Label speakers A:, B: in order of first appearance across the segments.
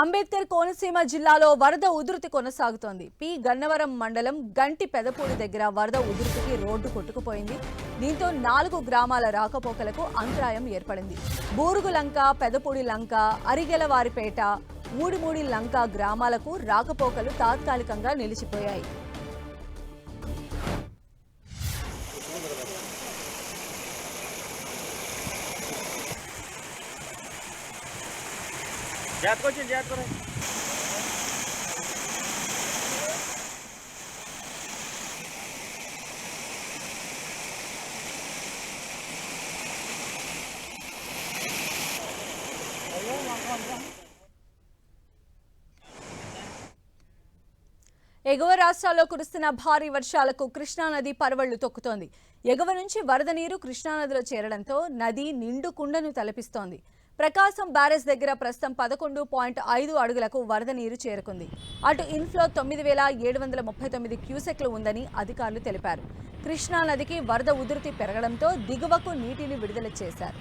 A: అంబేద్కర్ కోనసీమ జిల్లాలో వరద ఉధృతి కొనసాగుతోంది. పి. గన్నవరం మండలం గంటి పెదపూడి దగ్గర వరద ఉధృతికి రోడ్డు కొట్టుకుపోయింది. దీంతో నాలుగు గ్రామాల రాకపోకలకు అంతరాయం ఏర్పడింది. బూరుగు లంక పెదపూడి లంక అరిగెలవారిపేట మూడిమూడి లంక గ్రామాలకు రాకపోకలు తాత్కాలికంగా నిలిచిపోయాయి.
B: జాతకొచ్చింది జాతకొరా
A: ఎగువ రాష్ట్రాల్లో కురుస్తున్న భారీ వర్షాలకు కృష్ణానది పరవళ్ళు తొక్కుతోంది. ఎగువ నుంచి వరద నీరు కృష్ణానదిలో చేరడంతో నది నిండు కుండను తలపిస్తోంది. ప్రకాశం బ్యారేజ్ దగ్గర ప్రస్తుతం పదకొండు పాయింట్ ఐదు అడుగులకు వరద నీరు చేరుకుంది. అటు ఇన్ఫ్లో తొమ్మిది వేల ఏడు వందల ముప్పై తొమ్మిది క్యూసెక్లు ఉందని అధికారులు తెలిపారు. కృష్ణా నదికి వరద ఉధృతి పెరగడంతో దిగువకు నీటిని విడుదల చేశారు.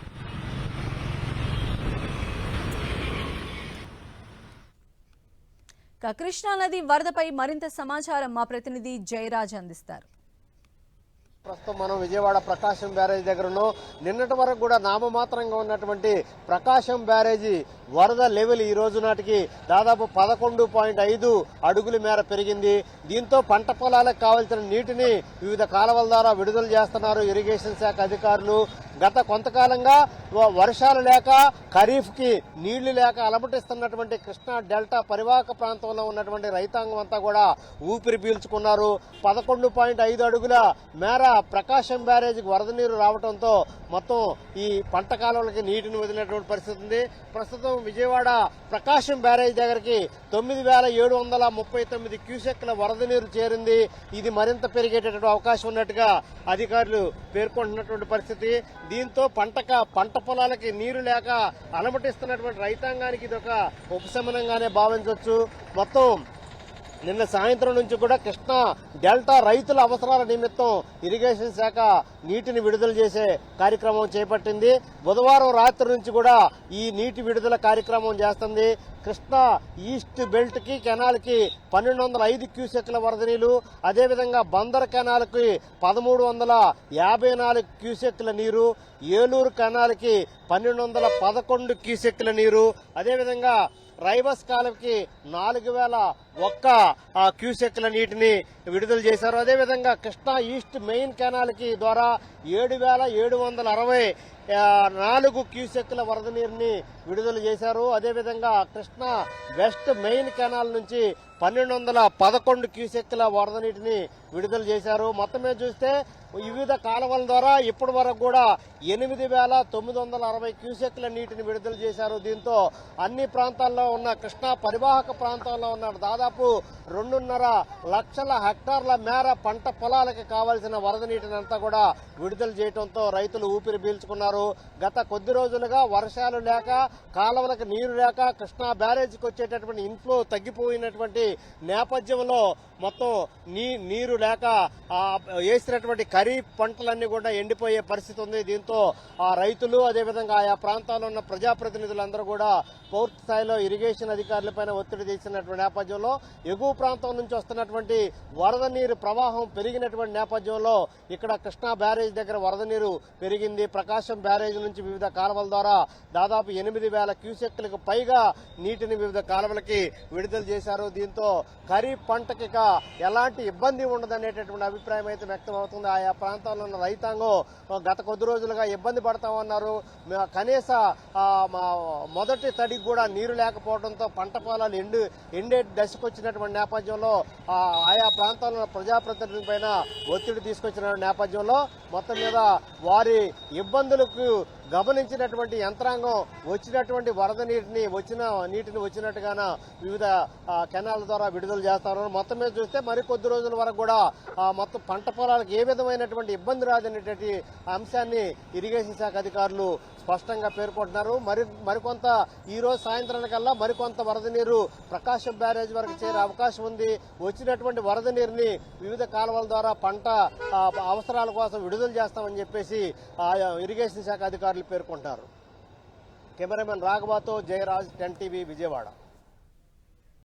A: కృష్ణానది కృష్ణా నది వరదపై మరింత సమాచారం మా ప్రతినిధి జయరాజ్ అందిస్తారు.
C: ప్రస్తుతం మనం విజయవాడ ప్రకాశం బ్యారేజ్ దగ్గర ఉన్నాం. నిన్నటి వరకు కూడా నామమాత్రంగా ఉన్నటువంటి ప్రకాశం బ్యారేజీ వరద లెవెల్ ఈ రోజు నాటికి దాదాపు పదకొండు పాయింట్ ఐదు అడుగుల మేర పెరిగింది. దీంతో పంట పొలాలకు కావలసిన నీటిని వివిధ కాలువల ద్వారా విడుదల చేస్తున్నారు ఇరిగేషన్ శాఖ అధికారులు. గత కొంతకాలంగా వ- వర్షాలు లేక ఖరీఫ్కి నీళ్ళు లేక అలమటిస్తున్నటువంటి కృష్ణా డెల్టా పరివాహక ప్రాంతంలో ఉన్నటువంటి రైతాంగం అంతా కూడా ఊపిరి పీల్చుకున్నారు. పదకొండు పాయింట్ ఐదు అడుగుల మేర ప్రకాశం బ్యారేజీకి వరద నీరు రావడంతో మొత్తం ఈ పంట కాలంలోకి నీటిని వదిలినటువంటి పరిస్థితి ఉంది. ప్రస్తుతం విజయవాడ ప్రకాశం బ్యారేజ్ దగ్గరికి తొమ్మిది వేల ఏడు వందల ముప్పై తొమ్మిది క్యూసెక్ల వరద నీరు చేరింది. ఇది మరింత పెరిగేటటువంటి అవకాశం ఉన్నట్టుగా అధికారులు పేర్కొంటున్నటువంటి పరిస్థితి. దీంతో పంటక పంట పొలాలకి నీరు లేక అలమటిస్తున్నటువంటి రైతాంగానికి ఇది ఒక ఉపశమనంగానే భావించవచ్చు మొత్తం నిన్న సాయంత్రం నుంచి కూడా కృష్ణా డెల్టా రైతుల అవసరాల నిమిత్తం ఇరిగేషన్ శాఖ నీటిని విడుదల చేసే కార్యక్రమం చేపట్టింది. బుధవారం రాత్రి నుంచి కూడా ఈ నీటి విడుదల కార్యక్రమం చేస్తుంది. కృష్ణా ఈస్ట్ బెల్ట్కి కెనాల్కి పన్నెండు వందల ఐదు క్యూసెక్ల వరద నీరు అదేవిధంగా బందర్ కెనాల్కి పదమూడు వందల యాభై నాలుగు క్యూసెక్ల నీరు ఏలూరు కెనాల్కి పన్నెండు వందల పదకొండు క్యూసెక్ల నీరు అదేవిధంగా రైబస్ కాలంకి నాలుగు వేల ఒక్క క్యూసెక్ల నీటిని విడుదల చేశారు. అదేవిధంగా కృష్ణా ఈస్ట్ మెయిన్ కెనాల్కి ద్వారా ఏడు వేల ఏడు వందల అరవై నాలుగు క్యూసెక్ల వరద నీరుని విడుదల చేశారు. అదేవిధంగా కృష్ణా వెస్ట్ మెయిన్ కెనాల్ నుంచి పన్నెండు వందల పదకొండు క్యూసెక్ల వరద నీటిని విడుదల చేశారు. మొత్తం మీద చూస్తే వివిధ కాలువల ద్వారా ఇప్పటి వరకు కూడా ఎనిమిది వేల తొమ్మిది వందల అరవై క్యూసెక్ల నీటిని విడుదల చేశారు. దీంతో అన్ని ప్రాంతాల్లో ఉన్న కృష్ణా పరివాహక ప్రాంతాల్లో ఉన్న దాదాపు రెండున్నర లక్షల హెక్టార్ల మేర పంట పొలాలకు కావాల్సిన వరద నీటిని అంతా కూడా విడుదల చేయడంతో రైతులు ఊపిరి పీల్చుకున్నారు. గత కొద్ది రోజులుగా వర్షాలు లేక కాలువలకు నీరు లేక కృష్ణా బ్యారేజీకి వచ్చేటటువంటి ఇన్ఫ్లో తగ్గిపోయినటువంటి నేపథ్యంలో మొత్తం నీ నీరు లేక వేసినటువంటి ఖరీఫ్ పంటలన్నీ కూడా ఎండిపోయే పరిస్థితి ఉంది. దీంతో ఆ రైతులు అదేవిధంగా ఆయా ప్రాంతాల్లో ఉన్న ప్రజాప్రతినిధులందరూ కూడా పూర్తి స్థాయిలో ఇరిగేషన్ అధికారులపైన ఒత్తిడి తీసినటువంటి నేపథ్యంలో ఎగువ ప్రాంతం నుంచి వస్తున్నటువంటి వరద నీరు ప్రవాహం పెరిగినటువంటి నేపథ్యంలో ఇక్కడ కృష్ణా బ్యారేజ్ దగ్గర వరద నీరు పెరిగింది. ప్రకాశం బ్యారేజ్ నుంచి వివిధ కాలువల ద్వారా దాదాపు ఎనిమిది వేల క్యూసెక్లకు పైగా నీటిని వివిధ కాలువలకి విడుదల చేశారు. దీంతో ఖరీఫ్ పంటకి ఎలాంటి ఇబ్బంది ఉండదనేటటువంటి అభిప్రాయం అయితే వ్యక్తం అవుతుంది. ఆయా ప్రాంతాల్లో ఉన్న రైతాంగం గత కొద్ది రోజులుగా ఇబ్బంది పడతామన్నారు కనీస మా మొదటి తడికి కూడా నీరు లేకపోవడంతో పంట పొలాలు ఎండు ఎండే దశకొచ్చినటువంటి నేపథ్యంలో ఆయా ప్రాంతాల్లో ఉన్న ప్రజాప్రతినిధుల పైన ఒత్తిడి తీసుకొచ్చిన నేపథ్యంలో మొత్తం మీద వారి ఇబ్బందులు 그 గమనించినటువంటి యంత్రాంగం వచ్చినటువంటి వరద నీటిని వచ్చిన నీటిని వచ్చినట్టుగాన వివిధ కెనాల ద్వారా విడుదల చేస్తారు మొత్తం మీద చూస్తే మరి కొద్ది రోజుల వరకు కూడా మొత్తం పంట పొలాలకు ఏ విధమైనటువంటి ఇబ్బంది రాదనేటువంటి అంశాన్ని ఇరిగేషన్ శాఖ అధికారులు స్పష్టంగా పేర్కొంటున్నారు. మరి మరికొంత ఈ రోజు సాయంత్రానికల్లా మరికొంత వరద నీరు ప్రకాశం బ్యారేజ్ వరకు చేరే అవకాశం ఉంది. వచ్చినటువంటి వరద నీరుని వివిధ కాలువల ద్వారా పంట అవసరాల కోసం విడుదల చేస్తామని చెప్పేసి ఇరిగేషన్ శాఖ అధికారులు పేర్కొంటారు. కెమెరామెన్ రాఘవాతో జయరాజ్ టెన్ టీవీ విజయవాడ.